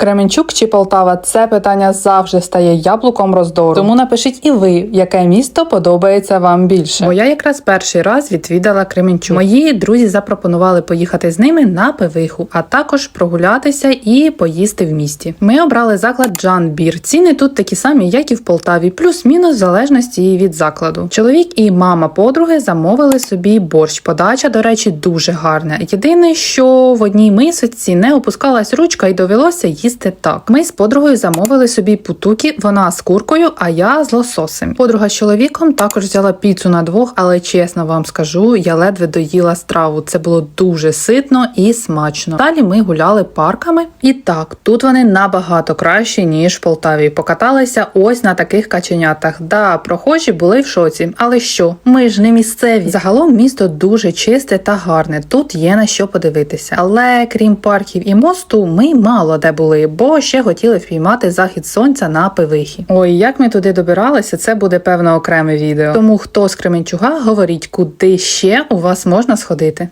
Кременчук чи Полтава це питання завжди стає яблуком роздору. Тому напишіть і ви, яке місто подобається вам більше. Бо я якраз перший раз відвідала Кременчук. Мої друзі запропонували поїхати з ними на пивиху, а також прогулятися і поїсти в місті. Ми обрали заклад Джан Бір. Ціни тут такі самі, як і в Полтаві, плюс-мінус в залежності від закладу. Чоловік і мама подруги замовили собі борщ. Подача, до речі, дуже гарна. Єдине, що в одній мисочці не опускалась ручка і довелося їсти так. Ми з подругою замовили собі путукі, вона з куркою, а я з лососем. Подруга з чоловіком також взяла піцу на двох, але чесно вам скажу, я ледве доїла страву. Це було дуже ситно і смачно. Далі ми гуляли парками. І так, тут вони набагато кращі, ніж в Полтаві. Покаталися ось на таких каченятах. Да, прохожі були в шоці. Але що? Ми ж не місцеві. Загалом місто дуже чисте та гарне. Тут є на що подивитися. Але крім парків і мосту, ми мало де були, бо ще хотіли впіймати захід сонця на пивихі. Ой, як ми туди добиралися, це буде певно окреме відео. Тому хто з Кременчуга, говоріть, куди ще у вас можна сходити.